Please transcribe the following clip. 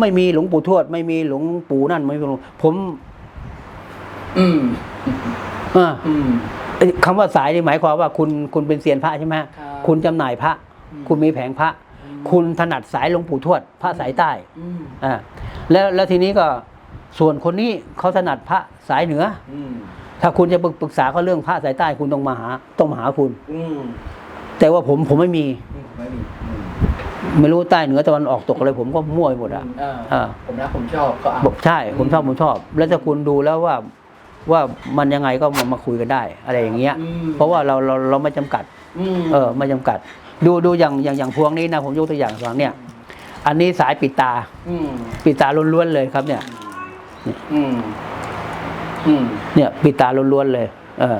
ไม่มีหลวงปู่ทวด ไม่มีหลวงปู่นั่นไม่มีหลวงผม อืมเอ่าอืมคำว่าสายนี่หมายความว่าคุณคุณเป็นเซียนพระใช่ไหมครับคุณจำหน่ายพระอืมคุณมีแผงพระอืมคุณถนัดสายหลวงปู่ทวด พระสายใต้อืมอ่าแล้วแล้วทีนี้ก็ส่วนคนนี้เขาถนัดพระสายเหนืออืมถ้าคุณจะปรึกษาเขาเรื่องพระสายใต้คุณต้องมาหา ต้องมาหาคุณอืมแต่ว่าผมผมไม่มีอืม ไม่มีอืมไม่รู้ใต้เหนือตะวันออกตกอะไรผมก็มั่วไปหมดอะอ่าอ่าผมนะผมชอบก็เอาบอกใช่ ผมชอบผมชอบ แล้วถ้าคุณดูแล้วว่าว่ามันยังไงก็มามาคุยกันได้ อะไรอย่างเงี้ยอืมเพราะว่าเราเราเราไม่จำกัดอืมเออ ไม่จำกัด ดูดูอย่างอย่างอย่างพวงนี้นะผมยกตัวอย่างพวงเนี่ย อันนี้สายปิดตาอืมปิดตาล้วนๆเลยครับ เนี่ยอืมอืมเนี่ยปิดตาล้วนๆเลย เออ